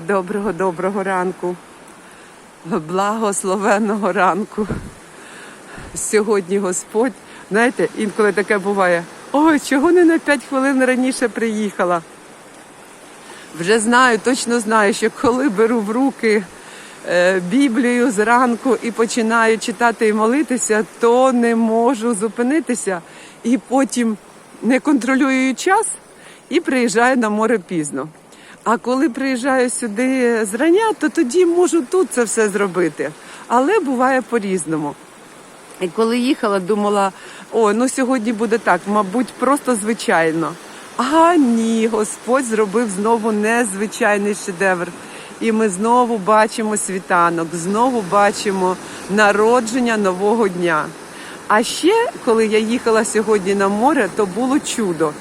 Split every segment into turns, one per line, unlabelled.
Доброго, доброго ранку. Благословенного ранку. Сьогодні Господь, знаєте, інколи таке буває. Ой, чого не на 5 хвилин раніше приїхала? Вже знаю, точно знаю, що коли беру в руки е, Біблію зранку і починаю читати і молитися, то не можу зупинитися. І потім не контролюю час і приїжджаю на море пізно. А коли приїжджаю сюди зрання, то тоді можу тут це все зробити. Але буває по-різному. І коли їхала, думала, о, ну сьогодні буде так, мабуть, просто звичайно. А ні, Господь зробив знову незвичайний шедевр. І ми знову бачимо світанок, знову бачимо народження нового дня. А ще, коли я їхала сьогодні на море, то було чудо.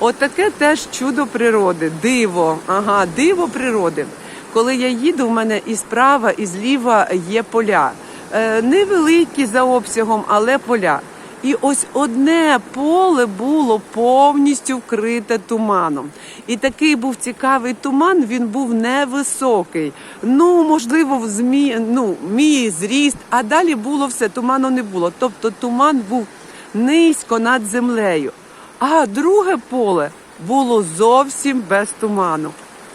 Отаке теж чудо природи, диво, ага, диво природи. Коли я їду, у мене і справа, і зліва є поля. Е, невеликі за обсягом, але поля. І ось одне поле було повністю вкрите туманом. І такий був цікавий туман, він був невисокий. Ну, можливо, в змі, ну, мій зріст, а далі було все, туману не було. Тобто туман був низько над землею. А друге поле було зовсім без туману.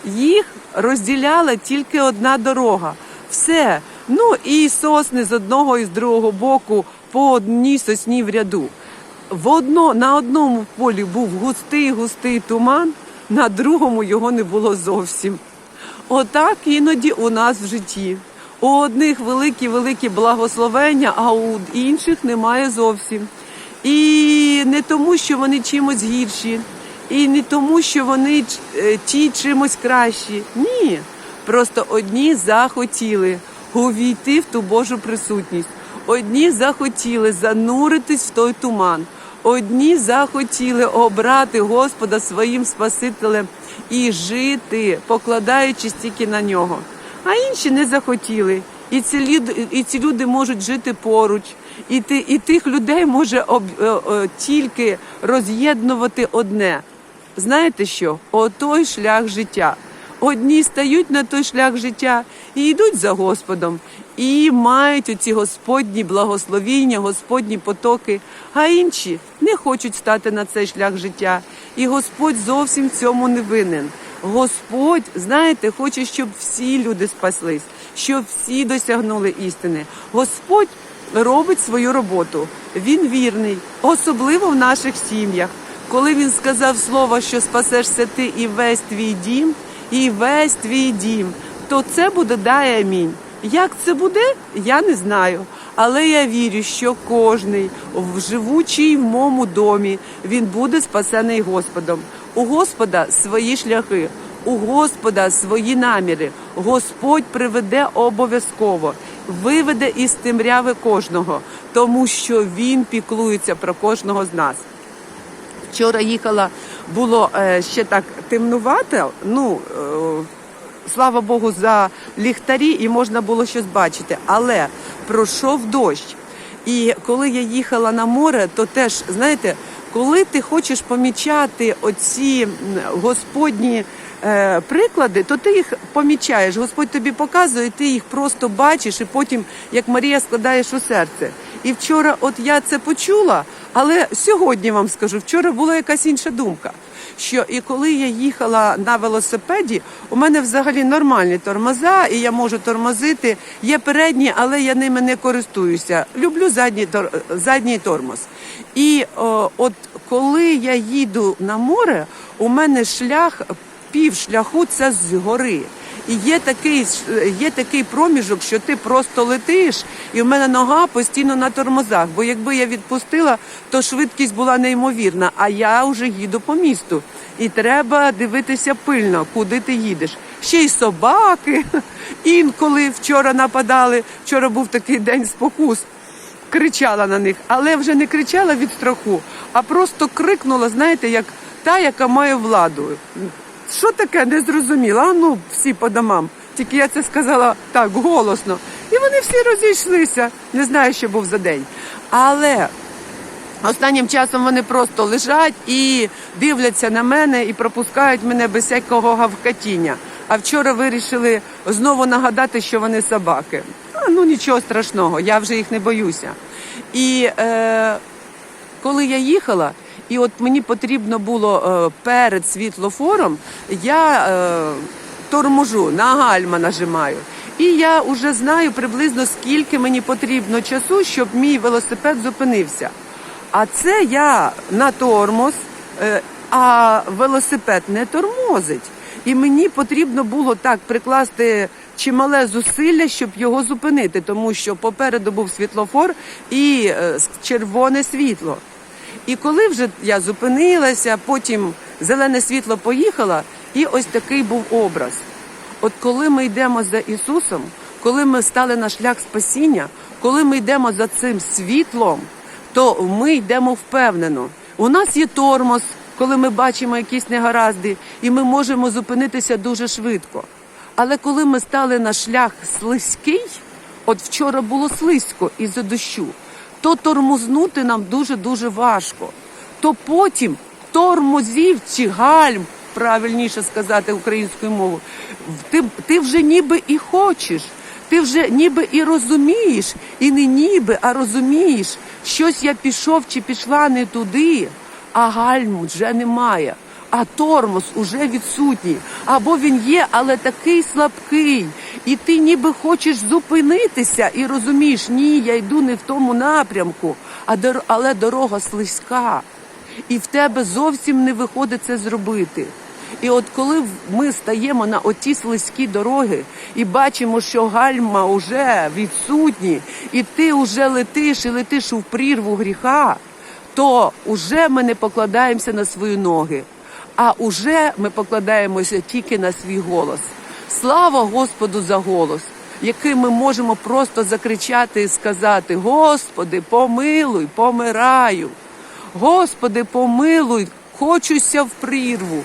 Їх розділяла тільки одна дорога. Все. Ну і сосни з одного і з другого боку по одній сосні в ряду. В одно, на одному полі був густий густий туман, на другому його не було зовсім. Отак іноді у нас в житті. У одних великі великі благословення, а у інших немає зовсім. І не тому, що вони чимось гірші, і не тому, що вони е, ті чимось кращі. Ні. Просто одні захотіли увійти в ту Божу присутність. Одні захотіли зануритись в той туман. Одні захотіли обрати Господа своїм Спасителем і жити, покладаючись тільки на нього. А інші не захотіли. І ці люди, і ці люди можуть жити поруч, і ти, і тих людей може об, е, е, тільки роз'єднувати одне. Знаєте що? Отой шлях життя. Одні стають на той шлях життя і йдуть за Господом, і мають оці Господні благословіння, Господні потоки, а інші не хочуть стати на цей шлях життя. І Господь зовсім цьому не винен. Господь, знаєте, хоче, щоб всі люди спаслись, щоб всі досягнули істини. Господь робить свою роботу. Він вірний, особливо в наших сім'ях. Коли він сказав слово, що спасешся ти і весь твій дім, і весь твій дім, то це буде дай амінь. Як це буде, я не знаю. Але я вірю, що кожний живучий в моєму домі він буде спасений Господом. У Господа свої шляхи, у Господа свої наміри. Господь приведе обов'язково, виведе із темряви кожного, тому що Він піклується про кожного з нас. Вчора їхала, було е, ще так темнувато. Ну е, слава Богу, за ліхтарі і можна було щось бачити. Але пройшов дощ. І коли я їхала на море, то теж знаєте, коли ти хочеш помічати оці господні приклади, то ти їх помічаєш. Господь тобі показує, ти їх просто бачиш, і потім, як Марія, складаєш у серце. І вчора, от я це почула, але сьогодні вам скажу, вчора була якась інша думка. Що і коли я їхала на велосипеді, у мене взагалі нормальні тормоза, і я можу тормозити. Є передні, але я ними не користуюся. Люблю задній тор- задній тормоз. І о, от коли я їду на море, у мене шлях пів шляху це згори. І є такий, є такий проміжок, що ти просто летиш, і в мене нога постійно на тормозах. Бо якби я відпустила, то швидкість була неймовірна. А я вже їду по місту. І треба дивитися пильно, куди ти їдеш. Ще й собаки інколи вчора нападали. Вчора був такий день спокус. Кричала на них, але вже не кричала від страху, а просто крикнула, знаєте, як та, яка має владу. Що таке не зрозуміла? А ну всі по домам. Тільки я це сказала так голосно. І вони всі розійшлися. Не знаю, що був за день. Але останнім часом вони просто лежать і дивляться на мене і пропускають мене без всякого гавкатіння. а вчора вирішили знову нагадати, що вони собаки. А, ну нічого страшного, я вже їх не боюся. І е, коли я їхала, і от мені потрібно було е, перед світлофором, я е, торможу, на гальма нажимаю. І я вже знаю приблизно скільки мені потрібно часу, щоб мій велосипед зупинився. А це я на тормоз, е, а велосипед не тормозить. І мені потрібно було так прикласти чимале зусилля, щоб його зупинити, тому що попереду був світлофор і червоне світло. І коли вже я зупинилася, потім зелене світло поїхало, і ось такий був образ. От коли ми йдемо за Ісусом, коли ми стали на шлях спасіння, коли ми йдемо за цим світлом, то ми йдемо впевнено. У нас є тормоз, коли ми бачимо якісь негаразди, і ми можемо зупинитися дуже швидко. Але коли ми стали на шлях слизький, от вчора було слизько із-за дощу, то тормознути нам дуже-дуже важко. То потім тормозів чи гальм, правильніше сказати українською мовою, ти, ти вже ніби і хочеш, ти вже ніби і розумієш, і не ніби, а розумієш, щось я пішов чи пішла не туди, а гальму вже немає. А тормоз уже відсутній, або він є, але такий слабкий, і ти ніби хочеш зупинитися і розумієш, ні, я йду не в тому напрямку, але дорога слизька, і в тебе зовсім не виходить це зробити. І от коли ми стаємо на оті слизькі дороги і бачимо, що гальма вже відсутні, і ти вже летиш і летиш у прірву гріха, то уже ми не покладаємося на свої ноги, а уже ми покладаємося тільки на свій голос. Слава Господу за голос, який ми можемо просто закричати і сказати: Господи, помилуй, помираю. Господи, помилуй, хочуся в прірву.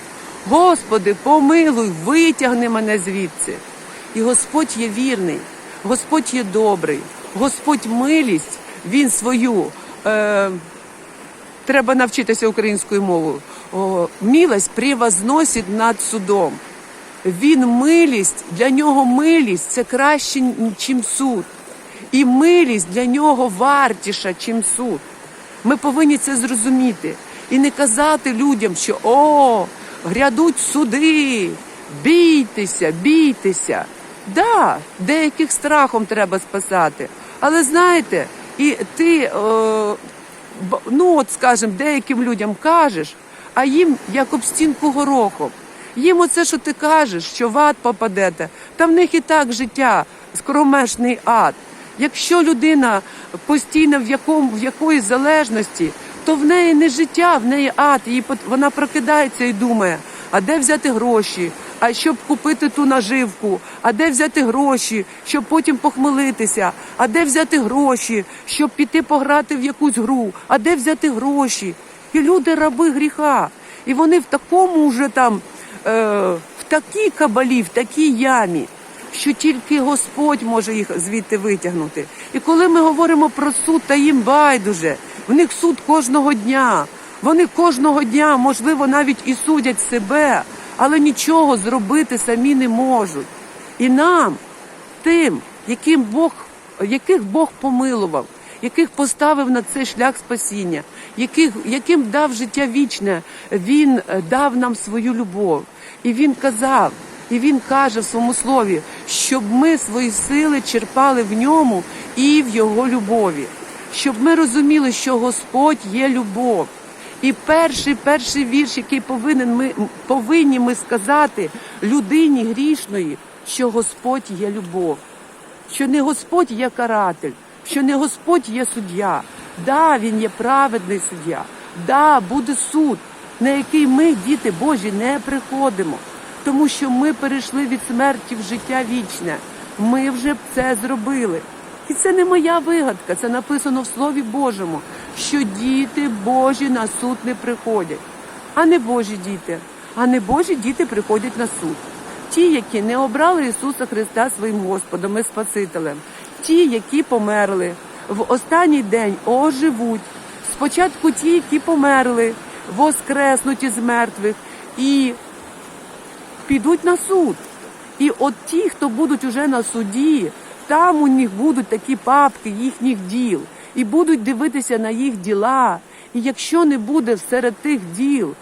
Господи, помилуй, витягни мене звідси. І Господь є вірний, Господь є добрий, Господь милість, Він свою. Е, треба навчитися українською мовою. О, милость превозносить над судом. Він милість, для нього милість це краще, ніж суд. І милість для нього вартіша, чим суд. Ми повинні це зрозуміти і не казати людям, що о, грядуть суди, бійтеся, бійтеся. Да, деяких страхом треба спасати. Але знаєте, і ти, б- ну от скажем, деяким людям кажеш, а їм як об стінку горохом. Їм оце, що ти кажеш, що в ад попадете, та в них і так життя, скоромешний ад. Якщо людина постійно в якому в якоїсь залежності, то в неї не життя, в неї ад. Її вона прокидається і думає, а де взяти гроші? А щоб купити ту наживку, а де взяти гроші, щоб потім похмелитися, а де взяти гроші, щоб піти пограти в якусь гру, а де взяти гроші? І люди раби гріха. І вони в такому вже там, е, в такій кабалі, в такій ямі, що тільки Господь може їх звідти витягнути. І коли ми говоримо про суд, та їм байдуже, в них суд кожного дня. Вони кожного дня, можливо, навіть і судять себе, але нічого зробити самі не можуть. І нам, тим, яким Бог, яких Бог помилував, яких поставив на цей шлях спасіння, яких, яким дав життя вічне, Він е, дав нам свою любов. І Він казав, і Він каже в своєму слові, щоб ми свої сили черпали в ньому і в Його любові, щоб ми розуміли, що Господь є любов. І перший перший вірш, який повинен ми повинні ми сказати людині грішної, що Господь є любов, що не Господь є каратель, що не Господь є суддя. Да, він є праведний суддя. Да, буде суд, на який ми, діти Божі, не приходимо, тому що ми перейшли від смерті в життя вічне. Ми вже це зробили. І це не моя вигадка, це написано в Слові Божому, що діти Божі на суд не приходять, а не Божі діти. А не Божі діти приходять на суд. Ті, які не обрали Ісуса Христа своїм Господом і Спасителем, ті, які померли, в останній день оживуть. Спочатку ті, які померли, воскреснуть із мертвих і підуть на суд. І от ті, хто будуть уже на суді, там у них будуть такі папки їхніх діл, і будуть дивитися на їх діла. І якщо не буде серед тих діл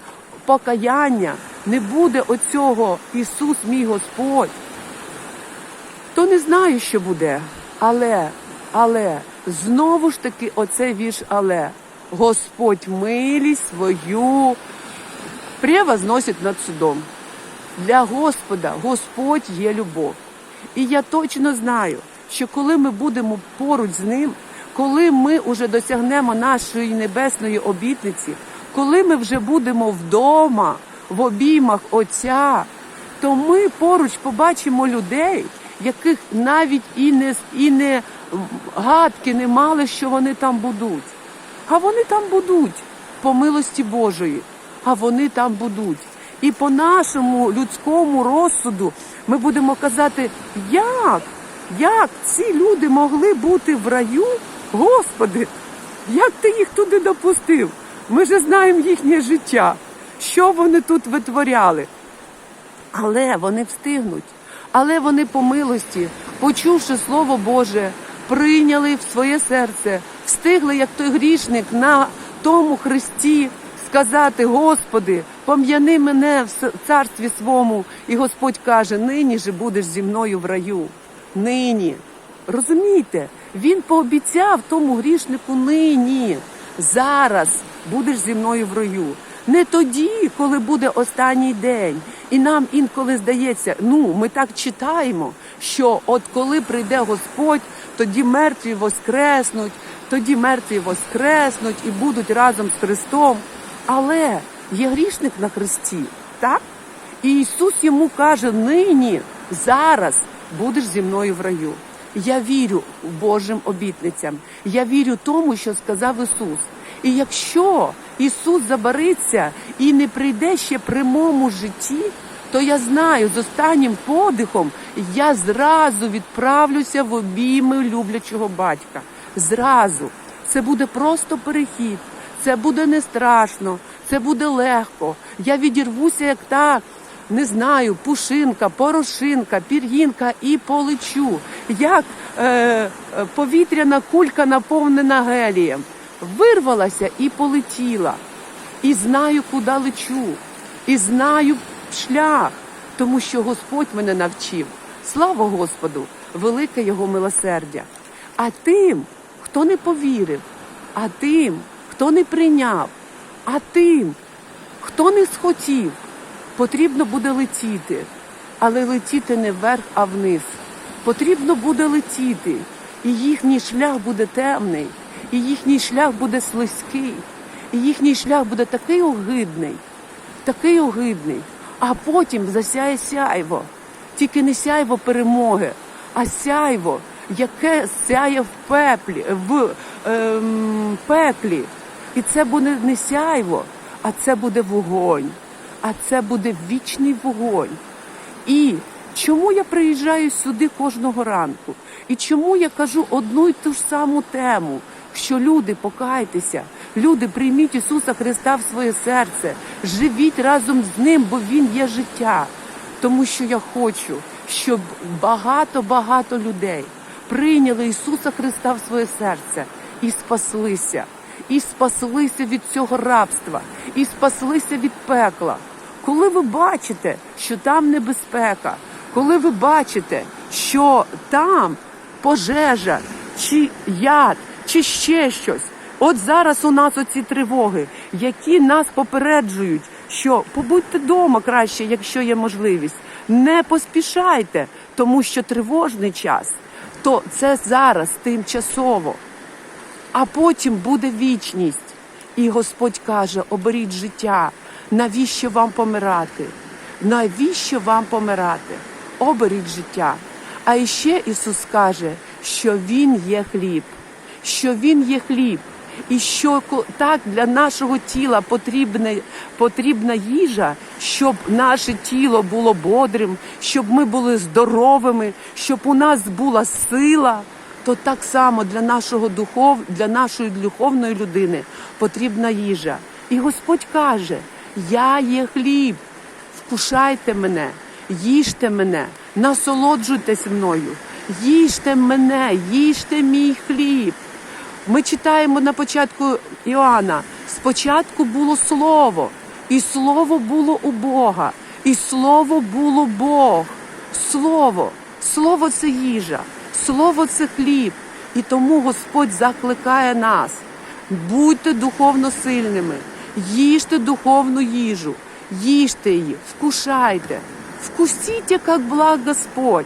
покаяння, не буде оцього Ісус, мій Господь, то не знаю, що буде. Але, але, знову ж таки, оцей вірш але. Господь милість свою превозносить над судом. Для Господа Господь є любов. І я точно знаю, що коли ми будемо поруч з ним, коли ми вже досягнемо нашої небесної обітниці, коли ми вже будемо вдома, в обіймах Отця, то ми поруч побачимо людей, яких навіть і не, і не гадки не мали, що вони там будуть. А вони там будуть по милості Божої, а вони там будуть. І по нашому людському розсуду ми будемо казати, як? Як ці люди могли бути в раю? Господи, як ти їх туди допустив? Ми ж знаємо їхнє життя, що вони тут витворяли. Але вони встигнуть. Але вони по милості, почувши Слово Боже, прийняли в своє серце, встигли, як той грішник на тому хресті, сказати: Господи, пом'яни мене в царстві свому. І Господь каже: нині же будеш зі мною в раю. Нині. Розумієте, він пообіцяв тому грішнику нині. Зараз будеш зі мною в раю. Не тоді, коли буде останній день. І нам інколи здається, ну ми так читаємо, що от коли прийде Господь, тоді мертві воскреснуть, тоді мертві воскреснуть і будуть разом з Христом. Але є грішник на хресті, так? І Ісус йому каже: нині, зараз будеш зі мною в раю. Я вірю Божим обітницям. Я вірю тому, що сказав Ісус. І якщо Ісус забариться і не прийде ще при моєму житті, то я знаю, з останнім подихом я зразу відправлюся в обійми люблячого батька. Зразу. Це буде просто перехід. Це буде не страшно, це буде легко. Я відірвуся як та, не знаю, пушинка, порошинка, пір'їнка і полечу. Як е, повітряна кулька наповнена гелієм. Вирвалася і полетіла. І знаю, куди лечу. І знаю шлях, тому що Господь мене навчив. Слава Господу, велике Його милосердя. А тим, хто не повірив, а тим, хто не прийняв, а тим, хто не схотів, потрібно буде летіти, але летіти не вверх, а вниз. Потрібно буде летіти, і їхній шлях буде темний, і їхній шлях буде слизький, і їхній шлях буде такий огидний, такий огидний, а потім засяє сяйво. Тільки не сяйво перемоги, а сяйво, яке сяє в пеплі, в ем, пеклі. І це буде не сяйво, а це буде вогонь, а це буде вічний вогонь. І чому я приїжджаю сюди кожного ранку? І чому я кажу одну й ту ж саму тему, що люди покайтеся, люди прийміть Ісуса Христа в своє серце, живіть разом з Ним, бо Він є життя. Тому що я хочу, щоб багато-багато людей прийняли Ісуса Христа в своє серце і спаслися, і спаслися від цього рабства, і спаслися від пекла. Коли ви бачите, що там небезпека, коли ви бачите, що там пожежа, чи яд, чи ще щось. От зараз у нас оці тривоги, які нас попереджують, що побудьте вдома краще, якщо є можливість. Не поспішайте, тому що тривожний час, то це зараз тимчасово, а потім буде вічність. І Господь каже: оберіть життя. Навіщо вам помирати? Навіщо вам помирати? Оберіть життя. А іще Ісус каже, що Він є хліб, що Він є хліб, і що так для нашого тіла потрібна, потрібна їжа, щоб наше тіло було бодрим, щоб ми були здоровими, щоб у нас була сила. То так само для нашого духов, для нашої духовної людини потрібна їжа. І Господь каже: Я є хліб, вкушайте мене, їжте мене, насолоджуйтесь мною, їжте мене, їжте мій хліб. Ми читаємо на початку Іоанна: спочатку було слово, і слово було у Бога, і слово було Бог. Слово, слово це їжа, слово це хліб. І тому Господь закликає нас. Будьте духовно сильними, їжте духовну їжу, їжте її, вкушайте, вкусіть, як благ Господь.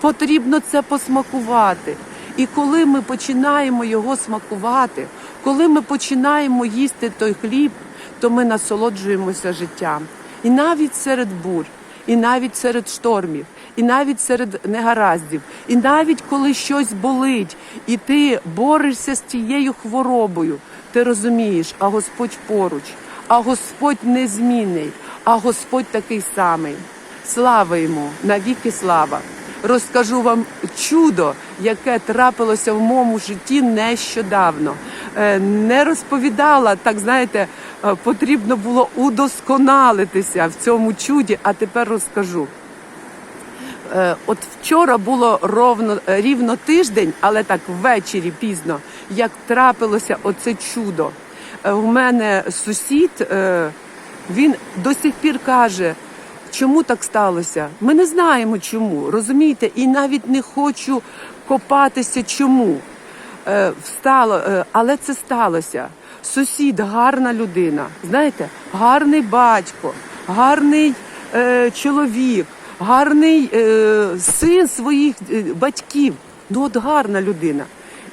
Потрібно це посмакувати. І коли ми починаємо його смакувати, коли ми починаємо їсти той хліб, то ми насолоджуємося життям. І навіть серед бурь, і навіть серед штормів, і навіть серед негараздів, і навіть коли щось болить, і ти борешся з тією хворобою, ти розумієш, а Господь поруч, а Господь незмінний, а Господь такий самий. Слава йому, навіки слава! Розкажу вам чудо, яке трапилося в моєму житті нещодавно. Е, Не розповідала, так знаєте, е, потрібно було удосконалитися в цьому чуді, а тепер розкажу. Е, От вчора було ровно рівно тиждень, але так ввечері пізно, як трапилося оце чудо. Е, У мене сусід, е, він до сих пір каже, чому так сталося. Ми не знаємо чому, розумієте, і навіть не хочу копатися, чому е, встало, але це сталося. Сусід, гарна людина, знаєте, гарний батько, гарний е, чоловік, гарний е, син своїх батьків. Ну, от гарна людина.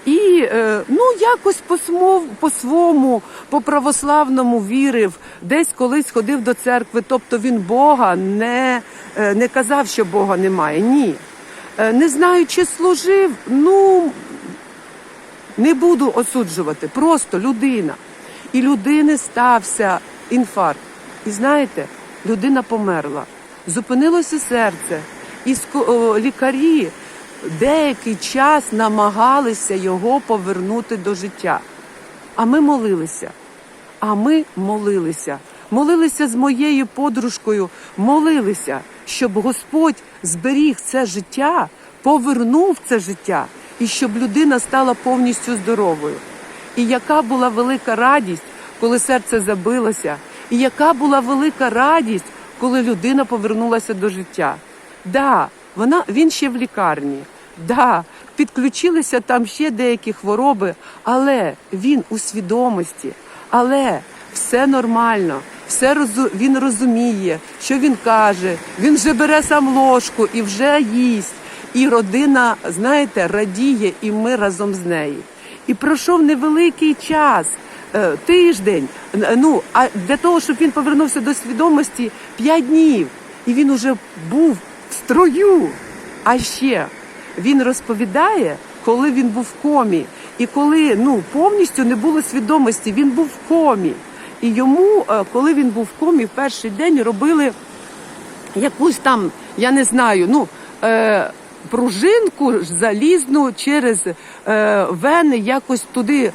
І е, ну якось по-смов- по-свому, по-православному вірив, десь колись ходив до церкви. Тобто він Бога не, е, не казав, що Бога немає. Ні. Е, Не знаю, чи служив, ну не буду осуджувати, просто людина. І людини стався інфаркт. І знаєте, людина померла, зупинилося серце, і лікарі деякий час намагалися його повернути до життя. А ми молилися. А ми молилися. Молилися з моєю подружкою, молилися, щоб Господь зберіг це життя, повернув це життя, і щоб людина стала повністю здоровою. І яка була велика радість, коли серце забилося, і яка була велика радість, коли людина повернулася до життя. Да, вона, він ще в лікарні. Да, підключилися там ще деякі хвороби, але він у свідомості, але все нормально, все розу, він розуміє, що він каже. Він вже бере сам ложку і вже їсть. І родина, знаєте, радіє, і ми разом з нею. І пройшов невеликий час, е, тиждень. Ну а для того, щоб він повернувся до свідомості, п'ять днів. І він уже був строю. А ще він розповідає, коли він був в комі, і коли ну повністю не було свідомості, він був в комі. І йому, е, коли він був в комі, в перший день робили якусь там, я не знаю, ну е, пружинку залізну через е, вени якось туди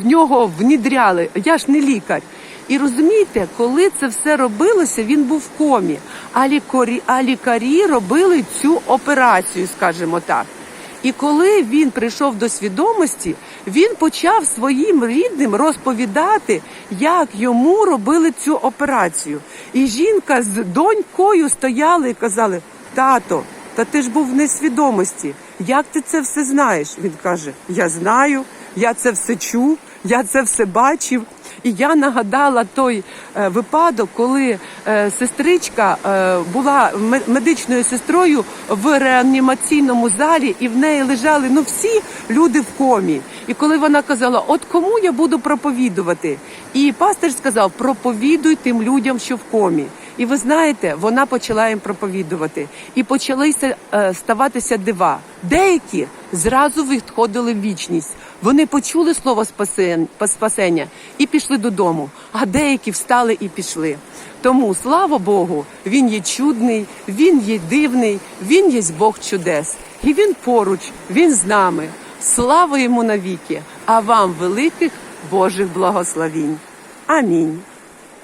в нього внідряли. Я ж не лікар. І розумієте, коли це все робилося, він був в комі. А лікарі, а лікарі робили цю операцію, скажімо так. І коли він прийшов до свідомості, він почав своїм рідним розповідати, як йому робили цю операцію. І жінка з донькою стояли і казали: Тато, та ти ж був в несвідомості. Як ти це все знаєш? Він каже: Я знаю, я це все чув, я це все бачив. І я нагадала той е, випадок, коли е, сестричка е, була ме- медичною сестрою в реанімаційному залі, і в неї лежали ну всі люди в комі. І коли вона казала, от кому я буду проповідувати, і пастир сказав: проповідуй тим людям, що в комі. І ви знаєте, вона почала їм проповідувати, і почалися е, ставатися дива. Деякі зразу відходили в вічність. Вони почули слово спасення і пішли додому. А деякі встали і пішли. Тому слава Богу, він є чудний, він є дивний, він є Бог чудес. І він поруч, він з нами. Слава йому навіки, а вам великих Божих благословінь. Амінь.